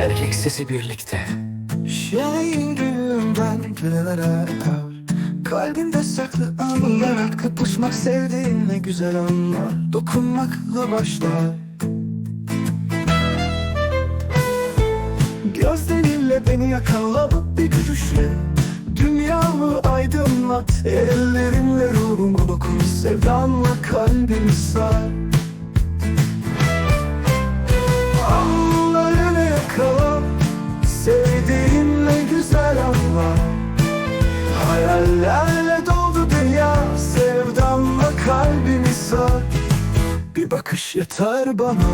erkek sesi birlikte. Şeyin günümden gelelere Kalbimde saklı anılar Kapışmak sevdiğin ne güzel anlar. Dokunmakla başlar. Gözlerinle beni yakala bir gülüşle. Dünyamı aydınlat. Ellerinle ruhumu dokun. Sevdanla kalbimi sar Hayallerle doldu dünya Sevdanla kalbimi sar Bir bakış yeter bana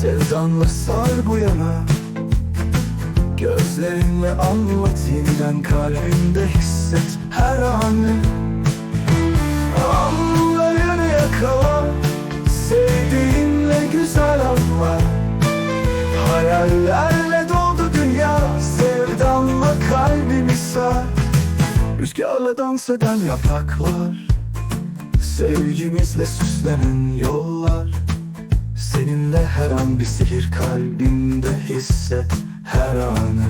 Sevdanla sar bu yana. Gözlerinle anlat yeniden kalbimde hisset her anı. Anlarını yakala Sevdiğinle güzel anlar Hayallerle Rüzgarla dans eden yapraklar Sevgimizle süslenen yollar. Seninle her an bir sihir kalbimde hisset her anı.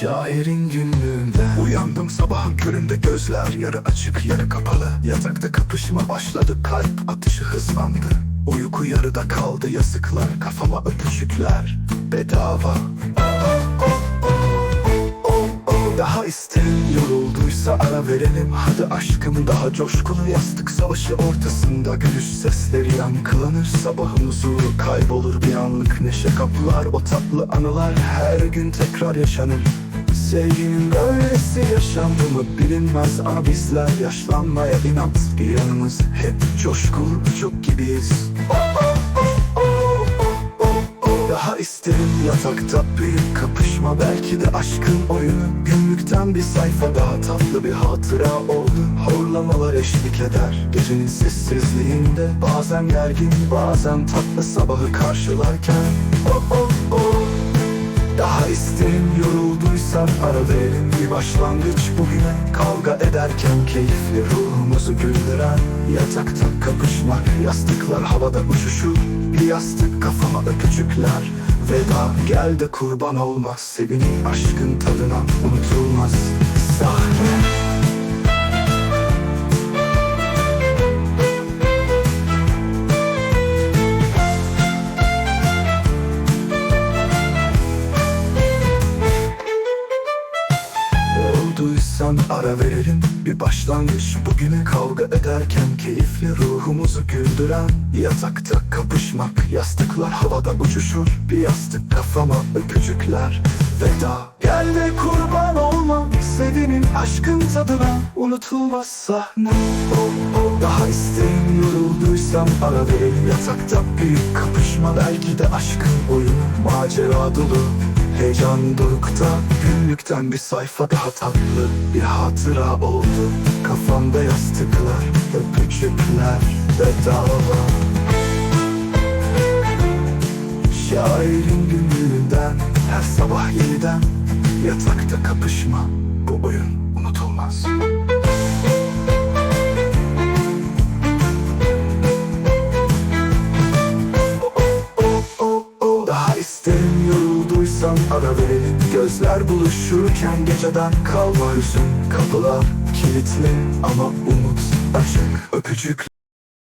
Şairin günlüğünden Uyandım sabahın köründe gözler yarı açık yarı kapalı. Yatakta kapışma başladı kalp atışı hızlandı. Uyku yarıda kaldı yazıklar kafama öpücükler bedava daha isterim. Yorulduysa ara verelim. Hadi aşkım daha coşkulu yastık savaşı ortasında. Gülüş sesleri yankılanır. Sabahın huzuru Kaybolur. Bir anlık neşe kapılar O tatlı anılar her gün tekrar yaşanır. Sevginin böylesi yaşandı mı bilinmez. Ama bizler yaşlanmaya inat. Bir yanımız hep coşkulu çok gibiyiz. Daha isterim yatakta büyük kapışma. Belki de aşkın oyunu Günlükten bir sayfa daha tatlı bir hatıra oldu Horlamalar eşlik eder. Gecenin sessizliğinde Bazen gergin bazen tatlı sabahı karşılarken. Oh oh oh. Daha isterim yorulduysan ara verelim bir başlangıç. Bugüne Kavga ederken keyifli ruhumuzu güldüren Yatakta kapışmak. Yastıklar havada uçuşur Bir yastık kafama öpücükler Veda gel de kurban olmaz. Sevinin aşkın tadına unutulmaz. Sahne Yorulduysan ara verelim bir başlangıç. Bugüne Kavga ederken keyifli ruhumuzu güldüren Yatakta kapışmak. Yastıklar havada uçuşur Bir yastık kafama öpücükler. Veda. Gel de kurban olma Sevinin aşkın tadına. Unutulmaz sahne. Oh, oh. Daha isterim yorulduysam ara verelim Yatakta büyük kapışma. Belki de aşkın oyunu Macera dolu Heyecan dorukta Günlükten bir sayfa daha tatlı Bir hatıra oldu. Kafamda yastıklar Öpücükler Bedava. Şairin günlüğünden Her sabah yeniden Yatakta kapışma. Bu oyun unutulmaz Gözler buluşurken geceden kalma hüzün Kapılar kilitli ama umut açık. Öpücük